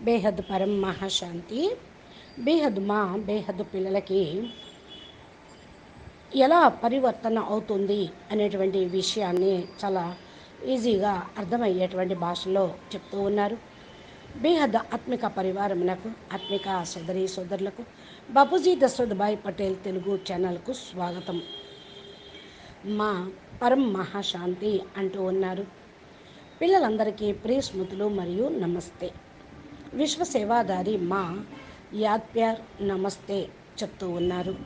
బేహద్ పరం మహాశాంతి బేహద్ మా బేహద్ పిల్లలకి ఎలా పరివర్తన అవుతుంది అనేటువంటి విషయాన్ని చాలా ఈజీగా అర్థమయ్యేటువంటి భాషలో చెప్తూ ఉన్నారు. బేహద్ ఆత్మిక పరివారమునకు ఆత్మిక సోదరి సోదరులకు బాపూజీ దశరథ్ భాయ్ పటేల్ తెలుగు ఛానల్కు స్వాగతం. మా పరం మహాశాంతి అంటూ ఉన్నారు. పిల్లలందరికీ ప్రియ స్మృతులు మరియు నమస్తే. విశ్వసేవాదారి మా యాద్ప్యార్ నమస్తే చెప్తూ ఉన్నారు.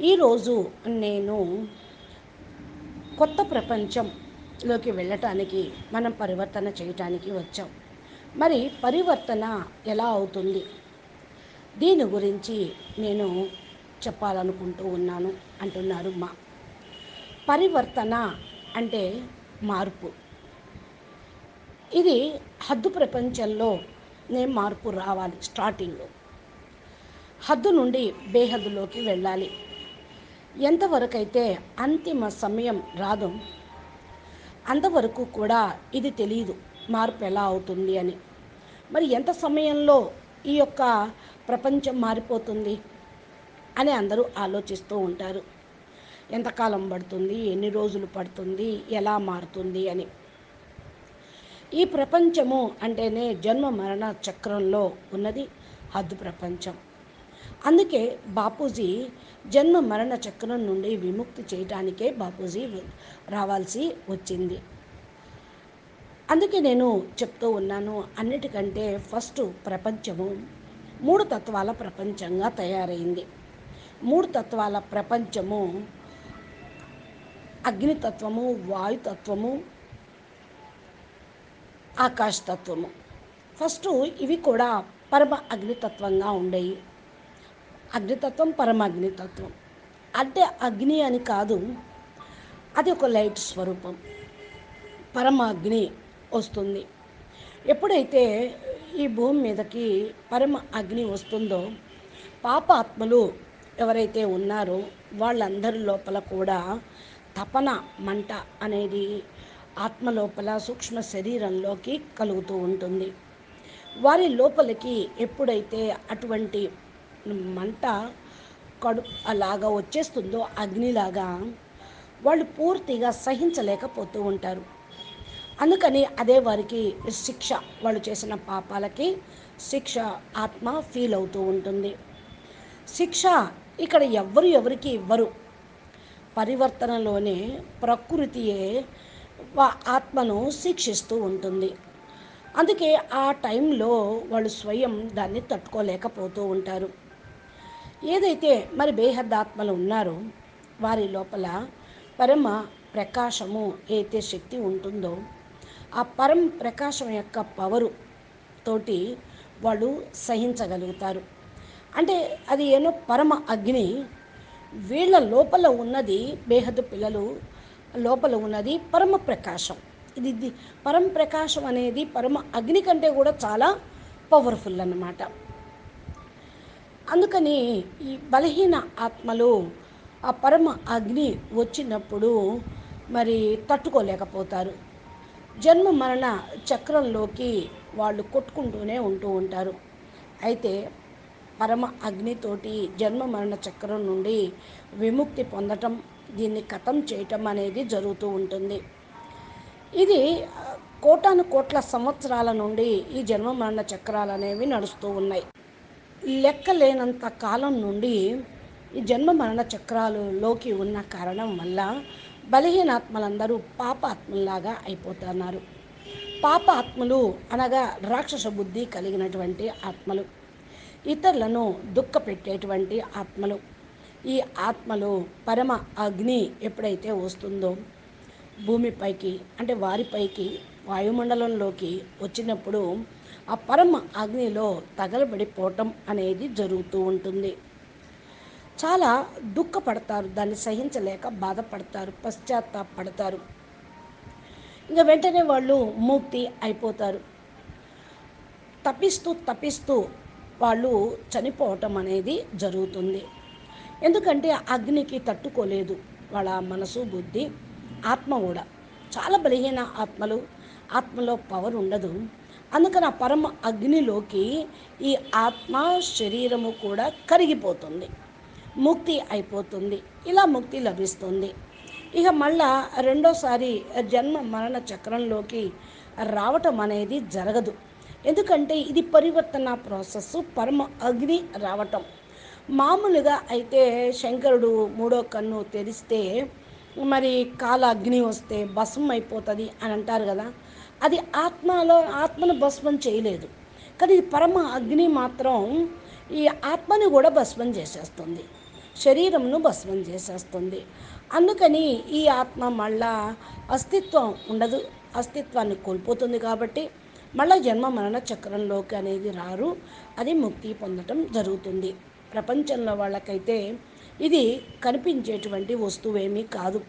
ఈరోజు నేను కొత్త ప్రపంచంలోకి వెళ్ళటానికి మనం పరివర్తన చేయటానికి వచ్చాం. మరి పరివర్తన ఎలా అవుతుంది? దీని గురించి నేను చెప్పాలనుకుంటూ ఉన్నాను అంటున్నారు మా. పరివర్తన అంటే మార్పు. ఇది హద్దు ప్రపంచంలో నేమ్ మార్పు రావాలి స్టార్టింగ్లో. హద్దు నుండి బేహద్దులోకి వెళ్ళాలి. ఎంతవరకైతే అంతిమ సమయం రాదు అంతవరకు కూడా ఇది తెలియదు మార్పు ఎలా అవుతుంది అని. మరి ఎంత సమయంలో ఈ యొక్క ప్రపంచం మారిపోతుంది అని అందరూ ఆలోచిస్తూ ఉంటారు. ఎంతకాలం పడుతుంది ఎన్ని రోజులు పడుతుంది ఎలా మారుతుంది అని. ఈ ప్రపంచము అంటేనే జన్మ మరణ చక్రంలో ఉన్నది హద్దు ప్రపంచం. అందుకే బాపూజీ జన్మ మరణ చక్రం నుండి విముక్తి చేయడానికే బాపూజీ రావాల్సి వచ్చింది. అందుకే నేను చెప్తూ ఉన్నాను అన్నిటికంటే ఫస్ట్ ప్రపంచము మూడు తత్వాల ప్రపంచంగా తయారైంది. మూడు తత్వాల ప్రపంచము అగ్నితత్వము వాయుతత్వము ఆకాశతత్వము. ఫస్ట్ ఇవి కూడా పరమ అగ్నితత్వంగా ఉండేవి అగ్నితత్వం పరమ అగ్నితత్వం అంటే అగ్ని అని కాదు అది ఒక లైట్ స్వరూపం. పరమ అగ్ని వస్తుంది. ఎప్పుడైతే ఈ భూమి మీదకి పరమ అగ్ని వస్తుందో పాపాత్మలు ఎవరైతే ఉన్నారో వాళ్ళందరి లోపల కూడా తపన మంట అనేది ఆత్మ లోపల సూక్ష్మ శరీరంలోకి కలుగుతూ ఉంటుంది. వారి లోపలికి ఎప్పుడైతే అటువంటి మంట కడు అలాగా వచ్చేస్తుందో అగ్నిలాగా వాళ్ళు పూర్తిగా సహించలేకపోతూ ఉంటారు. అందుకని అదే వారికి శిక్ష వాళ్ళు చేసిన పాపాలకి శిక్ష ఆత్మ ఫీల్ అవుతూ ఉంటుంది. శిక్ష ఇక్కడ ఎవరు ఎవరికి ఇవ్వరు. పరివర్తనలోనే ప్రకృతియే ఆత్మను శిక్షిస్తూ ఉంటుంది. అందుకే ఆ టైంలో వాళ్ళు స్వయం దాన్ని తట్టుకోలేకపోతూ ఉంటారు. ఏదైతే మరి బేహద్ ఆత్మలు ఉన్నారో వారి లోపల పరమ ప్రకాశము ఏదైతే శక్తి ఉంటుందో ఆ పరం ప్రకాశం యొక్క పవరు తోటి వాళ్ళు సహించగలుగుతారు. అంటే అది ఏనో పరమ అగ్ని వీళ్ళ లోపల ఉన్నది బేహద్దు పిల్లలు లోపల ఉన్నది పరమ ప్రకాశం. ఇది పరమ ప్రకాశం అనేది పరమ అగ్ని కంటే కూడా చాలా పవర్ఫుల్ అన్నమాట. అందుకని ఈ బలహీన ఆత్మలు ఆ పరమ అగ్ని వచ్చినప్పుడు మరి తట్టుకోలేకపోతారు. జన్మ మరణ చక్రంలోకి వాళ్ళు కొట్టుకుంటూనే ఉంటూ ఉంటారు. అయితే పరమ అగ్నితోటి జన్మ మరణ చక్రం నుండి విముక్తి పొందటం దీన్ని కథం చేయటం అనేది జరుగుతూ ఉంటుంది. ఇది కోటాను కోట్ల సంవత్సరాల నుండి ఈ జన్మ మరణ చక్రాలు అనేవి నడుస్తూ ఉన్నాయి. లెక్కలేనంత కాలం నుండి ఈ జన్మ మరణ చక్రాలలోకి ఉన్న కారణం వల్ల బలహీనాత్మలందరూ పాపాత్మల్లాగా అయిపోతున్నారు. పాప ఆత్మలు అనగా రాక్షస బుద్ధి కలిగినటువంటి ఆత్మలు. ఇతరులను దుఃఖ పెట్టేటువంటి ఆత్మలు. ఈ ఆత్మలు పరమ అగ్ని ఎప్పుడైతే వస్తుందో భూమిపైకి అంటే వారిపైకి వాయుమండలంలోకి వచ్చినప్పుడు ఆ పరమ అగ్నిలో తగలబడిపోవటం అనేది జరుగుతూ ఉంటుంది. చాలా దుఃఖపడతారు దాన్ని సహించలేక బాధపడతారు పశ్చాత్తాపడతారు. ఇంకా వెంటనే వాళ్ళు ముక్తి అయిపోతారు. తప్పిస్తూ తప్పిస్తూ వాళ్ళు చనిపోవటం అనేది జరుగుతుంది. ఎందుకంటే అగ్నికి తట్టుకోలేదు. వాళ్ళ మనసు బుద్ధి ఆత్మ కూడా. చాలా బలహీన ఆత్మలు ఆత్మలో పవర్ ఉండదు. అందుకని ఆ పరమ అగ్నిలోకి ఈ ఆత్మ శరీరము కూడా కరిగిపోతుంది. ముక్తి అయిపోతుంది. ఇలా ముక్తి లభిస్తుంది. ఇక మళ్ళా రెండోసారి జన్మ మరణ చక్రంలోకి రావటం అనేది జరగదు. ఎందుకంటే ఇది పరివర్తన ప్రాసెస్ పరమ అగ్ని రావటం. మామూలుగా అయితే శంకరుడు మూడో కన్ను తెరిస్తే మరి కాల అగ్ని వస్తే భస్మం అయిపోతుంది అని అంటారు కదా. అది ఆత్మలో ఆత్మను భస్మం చేయలేదు. కానీ ఈ పరమ అగ్ని మాత్రం ఈ ఆత్మని కూడా భస్మం చేసేస్తుంది. శరీరంను భస్మం చేసేస్తుంది. అందుకని ఈ ఆత్మ మళ్ళా అస్తిత్వం ఉండదు. అస్తిత్వాన్ని కోల్పోతుంది కాబట్టి మళ్ళా జన్మ మరణ చక్రంలోకి అనేది రారు. అది ముక్తి పొందటం జరుగుతుంది. ప్రపంచంలో వాళ్ళకైతే ఇది కనిపించేటువంటి వస్తువేమీ కాదు.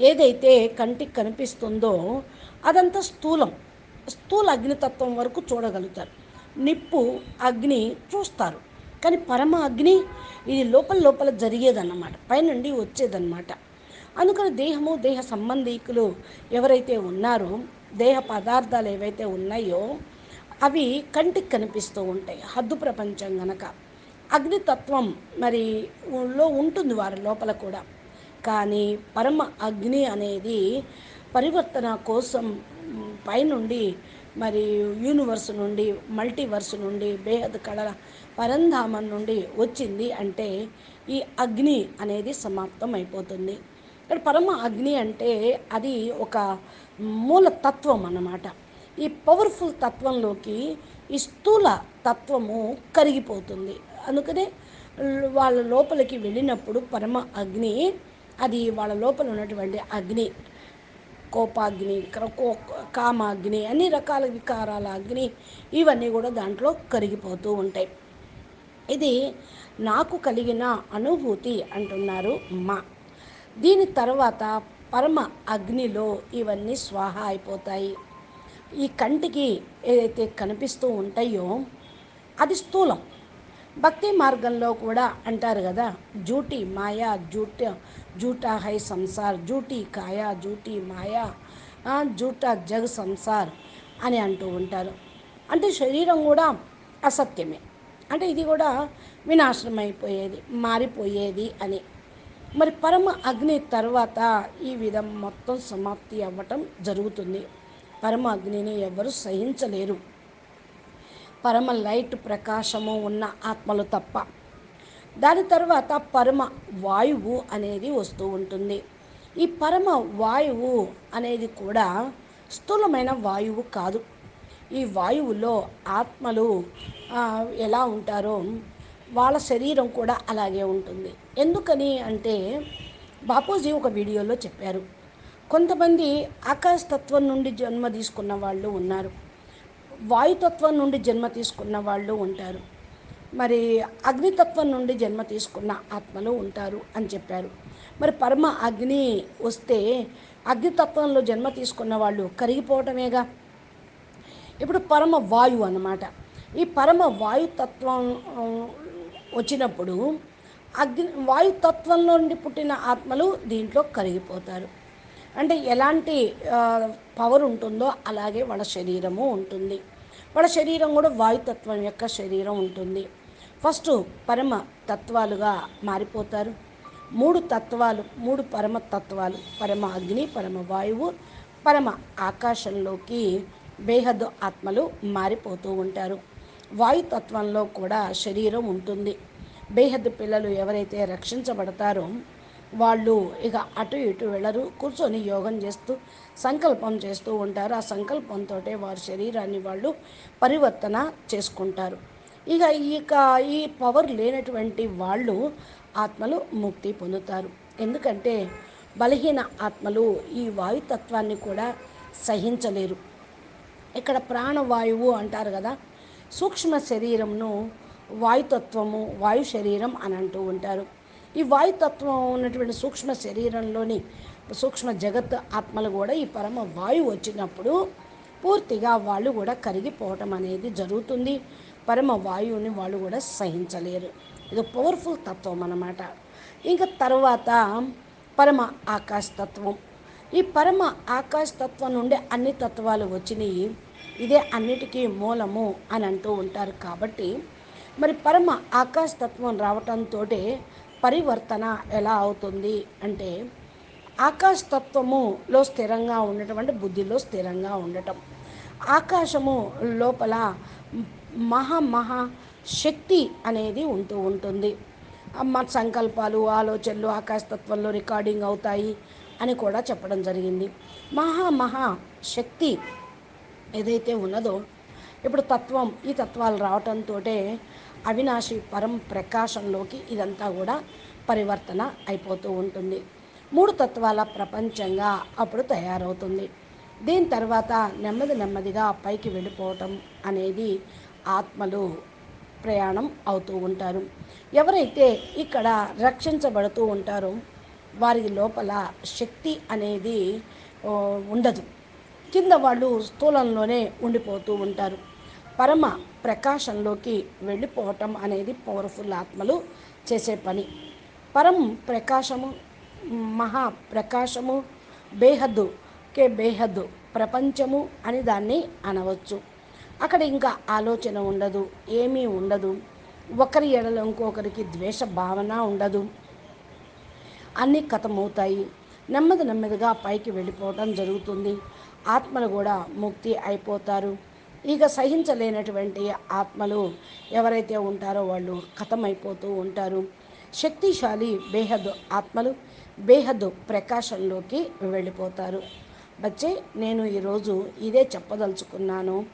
ఏదైతే కంటికి కనిపిస్తుందో అదంతా స్థూలం. స్థూల అగ్నితత్వం వరకు చూడగలుగుతారు. నిప్పు అగ్ని చూస్తారు. కానీ పరమ అగ్ని ఇది లోపల లోపల జరిగేదన్నమాట. పైనుండి వచ్చేదన్నమాట. అందుకని దేహము దేహ సంబంధీకులు ఎవరైతే ఉన్నారో దేహ పదార్థాలు ఏవైతే ఉన్నాయో అవి కంటికి కనిపిస్తూ ఉంటాయి. హద్దు ప్రపంచం గనక. అగ్నితత్వం మరి లో ఉంటుంది వారి లోపల కూడా. కానీ పరమ అగ్ని అనేది పరివర్తన కోసం పైనుండి మరి యూనివర్స్ నుండి మల్టీవర్స్ నుండి బేహద్ కళల పరంధామం నుండి వచ్చింది అంటే ఈ అగ్ని అనేది సమాప్తం అయిపోతుంది. ఇక్కడ పరమ అగ్ని అంటే అది ఒక మూల తత్వం అన్నమాట. ఈ పవర్ఫుల్ తత్వంలోకి ఈ స్థూల తత్వము కరిగిపోతుంది. అందుకనే వాళ్ళ లోపలికి వెళ్ళినప్పుడు పరమ అగ్ని అది వాళ్ళ లోపల ఉన్నటువంటి అగ్ని కోపాగ్ని కో- కామాగ్ని అన్ని రకాల వికారాల అగ్ని ఇవన్నీ కూడా దాంట్లో కరిగిపోతూ ఉంటాయి. ఇది నాకు కలిగిన అనుభూతి అంటున్నారు మా. దీని తర్వాత పరమ అగ్నిలో ఇవన్నీ స్వాహ అయిపోతాయి. ఈ కంటికి ఏదైతే కనిపిస్తూ ఉంటాయో అది స్థూలం. భక్తి మార్గంలో కూడా అంటారు కదా జూటి మాయా జూట జూటా హై సంసార్ జూటి కాయా జూటి మాయా జూటా జగ్ సంసార్ అని అంటూ ఉంటారు. అంటే శరీరం కూడా అసత్యమే. అంటే ఇది కూడా వినాశనం అయిపోయేది మారిపోయేది అని. మరి పరమ అగ్ని తర్వాత ఈ విధం మొత్తం సమాప్తి అవ్వటం జరుగుతుంది. పరమ అగ్నిని ఎవరు సహించలేరు. పరమ లైట్ ప్రకాశము ఉన్న ఆత్మలు తప్ప. దాని తర్వాత పరమ వాయువు అనేది వస్తూ ఉంటుంది. ఈ పరమ వాయువు అనేది కూడా స్థూలమైన వాయువు కాదు. ఈ వాయువులో ఆత్మలు ఎలా ఉంటారో వాళ్ళ శరీరం కూడా అలాగే ఉంటుంది. ఎందుకని అంటే బాపూజీ ఒక వీడియోలో చెప్పారు. కొంతమంది ఆకాశతత్వం నుండి జన్మ తీసుకున్న వాళ్ళు ఉన్నారు. వాయుతత్వం నుండి జన్మ తీసుకున్న వాళ్ళు ఉంటారు. మరి అగ్నితత్వం నుండి జన్మ తీసుకున్న ఆత్మలు ఉంటారు అని చెప్పారు. మరి పరమ అగ్ని వస్తే అగ్నితత్వంలో జన్మ తీసుకున్న వాళ్ళు కరిగిపోవటమేగా? ఇప్పుడు పరమ వాయువు అన్నమాట. ఈ పరమ వాయుతత్వం వచ్చినప్పుడు అగ్ని వాయుతత్వంలో నుండి పుట్టిన ఆత్మలు దీంట్లో కరిగిపోతారు. అంటే ఎలాంటి పవర్ ఉంటుందో అలాగే వాళ్ళ శరీరము ఉంటుంది. వాళ్ళ శరీరం కూడా వాయుతత్వం యొక్క శరీరం ఉంటుంది. ఫస్ట్ పరమ తత్వాలుగా మారిపోతారు. మూడు తత్వాలు మూడు పరమ తత్వాలు పరమ అగ్ని పరమ వాయువు పరమ ఆకాశంలోకి బేహద్దు ఆత్మలు మారిపోతూ ఉంటారు. వాయుతత్వంలో కూడా శరీరం ఉంటుంది. బేహద్దు పిల్లలు ఎవరైతే రక్షించబడతారో వాళ్ళు ఇక అటు ఇటు వెళ్ళరు కూర్చొని యోగం చేస్తూ సంకల్పం చేస్తూ ఉంటారు. ఆ సంకల్పంతో వారి శరీరాన్ని వాళ్ళు పరివర్తన చేసుకుంటారు. ఇక ఇక ఈ పవర్ లేనటువంటి వాళ్ళు ఆత్మలు ముక్తి పొందుతారు. ఎందుకంటే బలహీన ఆత్మలు ఈ వాయుతత్వాన్ని కూడా సహించలేరు. ఇక్కడ ప్రాణవాయువు అంటారు కదా సూక్ష్మ శరీరంను వాయుతత్వము వాయు శరీరం అని అంటూ ఉంటారు. ఈ వాయుతత్వం ఉన్నటువంటి సూక్ష్మ శరీరంలోని సూక్ష్మ జగత్ ఆత్మలు కూడా ఈ పరమ వాయువు వచ్చినప్పుడు పూర్తిగా వాళ్ళు కూడా కరిగిపోవటం అనేది జరుగుతుంది. పరమ వాయువుని వాళ్ళు కూడా సహించలేరు. ఇది పవర్ఫుల్ తత్వం అన్నమాట. ఇంకా తర్వాత పరమ ఆకాశ తత్వం. ఈ పరమ ఆకాశ తత్వం నుండి అన్ని తత్వాలు వచ్చినాయి. ఇదే అన్నిటికీ మూలము అని అంటూ ఉంటారు కాబట్టి మరి పరమ ఆకాశ తత్వం రావటంతో పరివర్తన ఎలా అవుతుంది అంటే ఆకాశతత్వములో స్థిరంగా ఉండటం అంటే బుద్ధిలో స్థిరంగా ఉండటం. ఆకాశము లోపల మహా మహా శక్తి అనేది ఉంటూ ఉంటుంది. మన సంకల్పాలు ఆలోచనలు ఆకాశతత్వంలో రికార్డింగ్ అవుతాయి అని కూడా చెప్పడం జరిగింది. మహా మహా శక్తి ఏదైతే ఉన్నదో ఇప్పుడు తత్వం ఈ తత్వాలు రావటంతో అవినాశి పరం ప్రకాశంలోకి ఇదంతా కూడా పరివర్తన అయిపోతూ ఉంటుంది. మూడు తత్వాల ప్రపంచంగా అప్పుడు తయారవుతుంది. దీని తర్వాత నెమ్మది నెమ్మదిగా పైకి వెళ్ళిపోవటం అనేది ఆత్మలు ప్రయాణం అవుతూ ఉంటారు. ఎవరైతే ఇక్కడ రక్షించబడుతూ ఉంటారో వారి లోపల శక్తి అనేది ఉండదు. కింద వాళ్ళు స్థూలంలోనే ఉండిపోతూ ఉంటారు. పరమ ప్రకాశంలోకి వెళ్ళిపోవటం అనేది పవర్ఫుల్ ఆత్మలు చేసే పని. పరం ప్రకాశము మహా ప్రకాశము బేహద్దు కే బేహద్దు ప్రపంచము అని దాన్ని అనవచ్చు. అక్కడ ఇంకా ఆలోచన ఉండదు ఏమీ ఉండదు. ఒకరి ఎడలో ఇంకొకరికి ద్వేష భావన ఉండదు. అన్నీ కథమవుతాయి. నెమ్మది నెమ్మదిగా పైకి వెళ్ళిపోవటం జరుగుతుంది. ఆత్మలు కూడా ముక్తి అయిపోతారు. ఇక సహించలేనటువంటి ఆత్మలు ఎవరైతే ఉంటారో వాళ్ళు కథమైపోతూ ఉంటారు. శక్తిశాలి బేహద్దు ఆత్మలు బేహద్ ప్రకాశంలోకి వెళ్ళిపోతారు. బచ్చే నేను ఈరోజు ఇదే చెప్పదలుచుకున్నాను.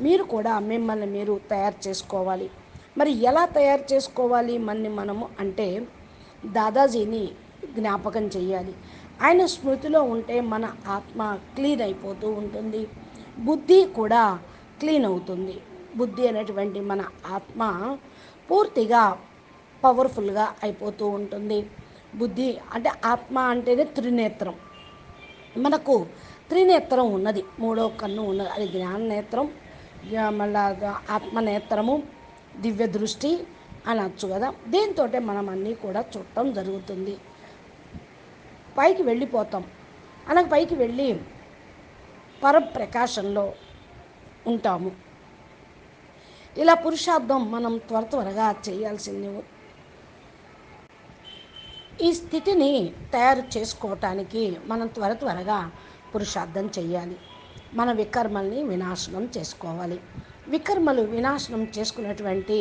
మీరు కూడా మిమ్మల్ని మీరు తయారు చేసుకోవాలి. మరి ఎలా తయారు చేసుకోవాలి మన్ని మనము అంటే దాదాజీని జ్ఞాపకం చేయాలి ఆయన స్మృతిలో ఉంటే మన ఆత్మ క్లీన్ అయిపోతూ ఉంటుంది. బుద్ధి కూడా క్లీన్ అవుతుంది. బుద్ధి అనేటువంటి మన ఆత్మ పూర్తిగా పవర్ఫుల్గా అయిపోతూ ఉంటుంది. బుద్ధి అంటే ఆత్మ అంటేనే త్రినేత్రం. మనకు త్రినేత్రం ఉన్నది. మూడో కన్ను ఉన్నది. అది జ్ఞాన నేత్రం మళ్ళా ఆత్మనేత్రము దివ్య దృష్టి అనొచ్చు కదా. దీంతో మనం అన్నీ కూడా చూడటం జరుగుతుంది. పైకి వెళ్ళిపోతాం. అలాగే పైకి వెళ్ళి పరప్రకాశంలో ఉంటాము. ఇలా పురుషార్థం మనం త్వర త్వరగా చేయాల్సింది. ఈ స్థితిని తయారు చేసుకోవటానికి మనం త్వర త్వరగా పురుషార్థం చేయాలి. మన వికర్మల్ని వినాశనం చేసుకోవాలి. వికర్మలు వినాశనం చేసుకున్నటువంటి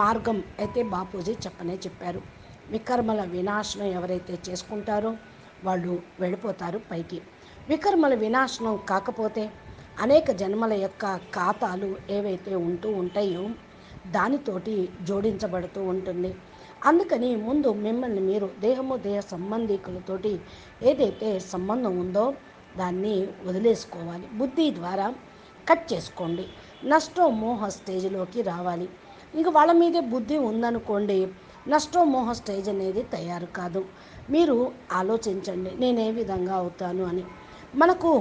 మార్గం అయితే బాపూజీ చెప్పనే చెప్పారు. వికర్మల వినాశనం ఎవరైతే చేసుకుంటారో వాళ్ళు వెళ్ళిపోతారు పైకి. వికర్మల వినాశనం కాకపోతే అనేక జన్మల యొక్క ఖాతాలు ఏవైతే ఉంటూ ఉంటాయో దానితోటి జోడించబడుతూ ఉంటుంది. అందుకని ముందు మిమ్మల్ని మీరు దేహము దేహ సంబంధికులతోటి ఏదైతే సంబంధం ఉందో దాన్ని వదిలేసుకోవాలి. బుద్ధి ద్వారా కట్ చేసుకోండి. నష్టం మోహ స్టేజ్లోకి రావాలి. ఇంక వాళ్ళ మీదే బుద్ధి ఉందనుకోండి నష్టం మోహ స్టేజ్ అనేది తయారు కాదు. మీరు ఆలోచించండి నేను ఏ విధంగా అవుతాను అని. మనకు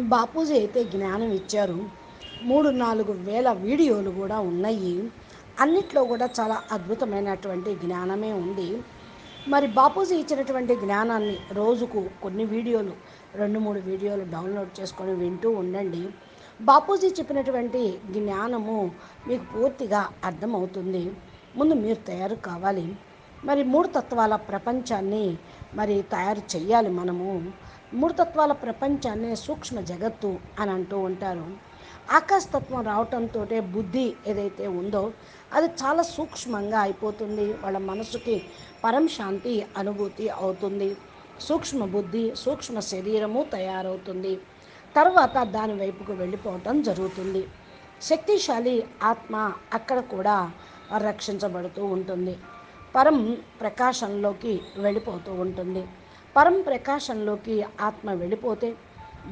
బాపూజీ అయితే జ్ఞానం ఇచ్చారు. మూడు నాలుగు వేల వీడియోలు కూడా ఉన్నాయి. అన్నిట్లో కూడా చాలా అద్భుతమైనటువంటి జ్ఞానమే ఉంది. మరి బాపూజీ ఇచ్చినటువంటి జ్ఞానాన్ని రోజుకు కొన్ని వీడియోలు రెండు మూడు వీడియోలు డౌన్లోడ్ చేసుకొని వింటూ ఉండండి. బాపూజీ చెప్పినటువంటి జ్ఞానము మీకు పూర్తిగా అర్థమవుతుంది. ముందు మీరు తయారు కావాలి. మరి మూడు తత్వాల ప్రపంచాన్ని మరి తయారు చేయాలి మనము. మూడు ప్రపంచాన్నే ప్రపంచాన్ని సూక్ష్మ జగత్తు అని అంటూ ఉంటారు. ఆకాశతత్వం రావటంతో బుద్ధి ఏదైతే ఉందో అది చాలా సూక్ష్మంగా అయిపోతుంది. వాళ్ళ మనసుకి పరం శాంతి అనుభూతి అవుతుంది. సూక్ష్మ బుద్ధి సూక్ష్మ శరీరము తయారవుతుంది. తర్వాత దాని వైపుకు వెళ్ళిపోవటం జరుగుతుంది. శక్తిశాలి ఆత్మ అక్కడ కూడా రక్షించబడుతూ ఉంటుంది. పరం ప్రకాశంలోకి వెళ్ళిపోతూ ఉంటుంది. పరం ప్రకాశంలోకి ఆత్మ వెళ్ళిపోతే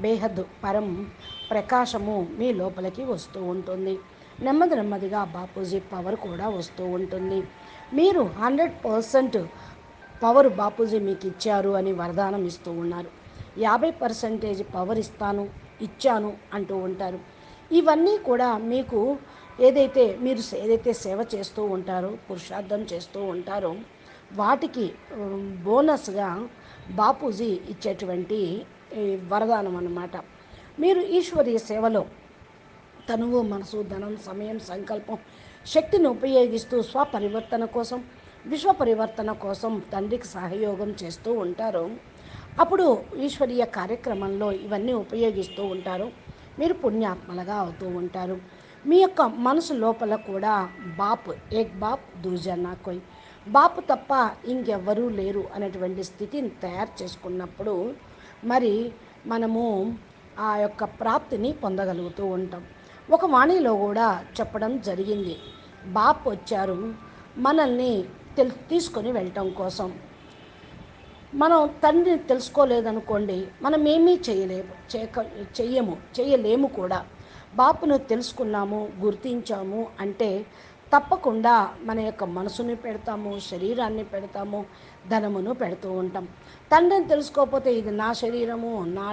బేహద్ పరం ప్రకాశము మీ లోపలికి వస్తూ ఉంటుంది. నెమ్మది నెమ్మదిగా బాపూజీ పవర్ కూడా వస్తూ ఉంటుంది. మీరు హండ్రెడ్ పర్సెంట్ పవర్ బాపూజీ మీకు ఇచ్చారు అని వరదానం ఇస్తూ ఉన్నారు. యాభై పర్సెంటేజ్ పవర్ ఇస్తాను ఇచ్చాను అంటూ ఉంటారు. ఇవన్నీ కూడా మీకు ఏదైతే మీరు ఏదైతే సేవ చేస్తూ ఉంటారో పురుషార్థం చేస్తూ ఉంటారో వాటికి బోనస్గా బాపూజీ ఇచ్చేటువంటి వరదానం అన్నమాట. మీరు ఈశ్వరీయ సేవలో తనువు మనసు ధనం సమయం సంకల్పం శక్తిని ఉపయోగిస్తూ స్వపరివర్తన కోసం విశ్వ పరివర్తన కోసం తండ్రికి సహయోగం చేస్తూ ఉంటారు. అప్పుడు ఈశ్వరీయ కార్యక్రమంలో ఇవన్నీ ఉపయోగిస్తూ ఉంటారు. మీరు పుణ్యాత్మలుగా అవుతూ ఉంటారు. మీ యొక్క మనసు లోపల కూడా బాప్ ఏక్ బాప్ దూజనా కొయ్. బాపు తప్ప ఇంకెవ్వరూ లేరు అనేటువంటి స్థితిని తయారు చేసుకున్నప్పుడు మరి మనము ఆ యొక్క ప్రాప్తిని పొందగలుగుతూ ఉంటాం. ఒక వాణిలో కూడా చెప్పడం జరిగింది. బాప్ వచ్చారు. మనల్ని తెల్ తీసుకొని వెళ్ళటం కోసం. మనం తండ్రిని తెలుసుకోలేదనుకోండి మనం ఏమీ చేయలేము చేయక చెయ్యము చేయలేము కూడా. బాపును తెలుసుకున్నాము గుర్తించాము అంటే తప్పకుండా మన యొక్క మనసుని పెడతాము శరీరాన్ని పెడతాము ధనమును పెడుతూ ఉంటాం. తండ్రిని తెలుసుకోకపోతే ఇది నా శరీరము నా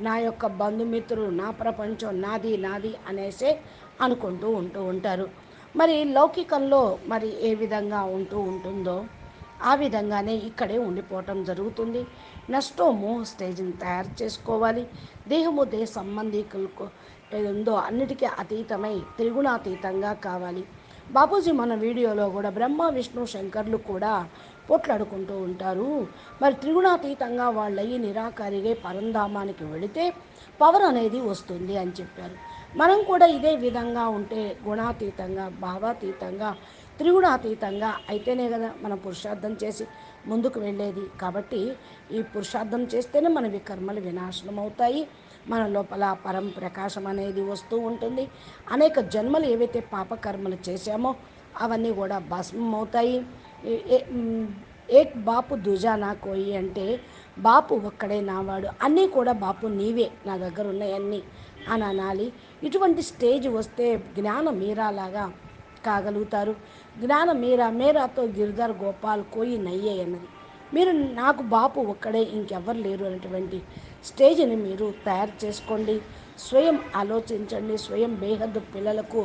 నా యొక్క బంధుమిత్రులు నా ప్రపంచం నాది నాది అనేసే అనుకుంటూ ఉంటూ ఉంటారు. మరి లౌకికంలో మరి ఏ విధంగా ఉంటూ ఉంటుందో ఆ విధంగానే ఇక్కడే ఉండిపోవటం జరుగుతుంది. నష్టము స్టేజ్ని తయారు చేసుకోవాలి. దేహము దేహ సంబంధికులకు ఉందో అన్నిటికీ అతీతమై త్రిగుణాతీతంగా కావాలి. బాపూజీ మన వీడియోలో కూడా బ్రహ్మ విష్ణు శంకర్లు కూడా పోట్లాడుకుంటూ ఉంటారు. మరి త్రిగుణాతీతంగా వాళ్ళయి నిరాకారిగా పరంధామానికి వెళితే పవర్ అనేది వస్తుంది అని చెప్పారు. మనం కూడా ఇదే విధంగా ఉంటే గుణాతీతంగా భావాతీతంగా త్రిగుణాతీతంగా అయితేనే కదా మనం పురుషార్థం చేసి ముందుకు వెళ్ళేది. కాబట్టి ఈ పురుషార్థం చేస్తేనే మనవి కర్మలు వినాశనం అవుతాయి. మన లోపల పరం ప్రకాశం అనేది వస్తూ ఉంటుంది. అనేక జన్మలు ఏవైతే పాపకర్మలు చేశామో అవన్నీ కూడా భస్మం అవుతాయి ఏక్ బాపు దుజానా కోయి అంటే బాపు ఒక్కడే నావాడు అన్నీ కూడా బాపు నీవే నా దగ్గర ఉన్నాయన్నీ అని అనాలి. ఇటువంటి స్టేజ్ వస్తే జ్ఞాన మీరాలాగా కాగలుగుతారు. జ్ఞాన మీరా మేరాతో గిరిధర్ గోపాల్ కోయి నయ్యే అన్నది. మీరు నాకు బాపు ఒక్కడే ఇంకెవ్వరు లేరు అనేటువంటి స్టేజ్ని మీరు తయారు చేసుకోండి. స్వయం ఆలోచించండి. స్వయం బేహద్దు పిల్లలకు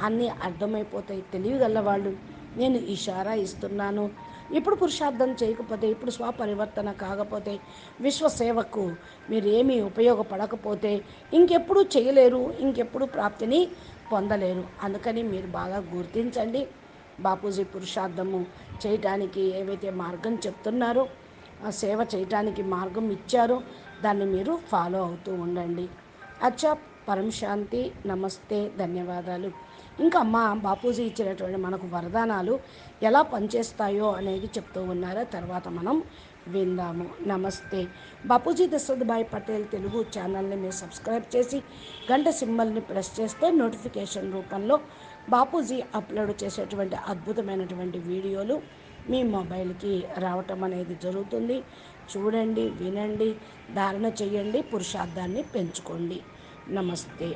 అన్నీ అర్థమైపోతాయి. తెలియగల వాళ్ళు నేను ఇషారా ఇస్తున్నాను. ఇప్పుడు పురుషార్థం చేయకపోతే ఇప్పుడు స్వపరివర్తన కాకపోతే విశ్వసేవకు మీరు ఏమీ ఉపయోగపడకపోతే ఇంకెప్పుడు చేయలేరు ఇంకెప్పుడు ప్రాప్తిని పొందలేరు. అందుకని మీరు బాగా గుర్తించండి. బాపూజీ పురుషార్థము చేయటానికి ఏవైతే మార్గం చెప్తున్నారో ఆ సేవ చేయటానికి మార్గం ఇచ్చారో దాన్ని మీరు ఫాలో అవుతూ ఉండండి. అచ్చా పరం శాంతి నమస్తే ధన్యవాదాలు. ఇంకా మా బాపూజీ ఇచ్చినటువంటి మనకు వరదానాలు ఎలా పనిచేస్తాయో అనేది చెప్తూ ఉన్నారో? తర్వాత మనం విందాము. నమస్తే. బాపూజీ దశరథభాయ్ పటేల్ తెలుగు ఛానల్ని మీరు సబ్స్క్రైబ్ చేసి గంట సింబల్ని ప్రెస్ చేస్తే నోటిఫికేషన్ రూపంలో బాపూజీ అప్లోడ్ చేసేటువంటి అద్భుతమైనటువంటి వీడియోలు మీ మొబైల్కి రావటం అనేది జరుగుతుంది. చూడండి వినండి ధారణ చేయండి పురుషార్థాన్ని పెంచుకోండి. నమస్తే.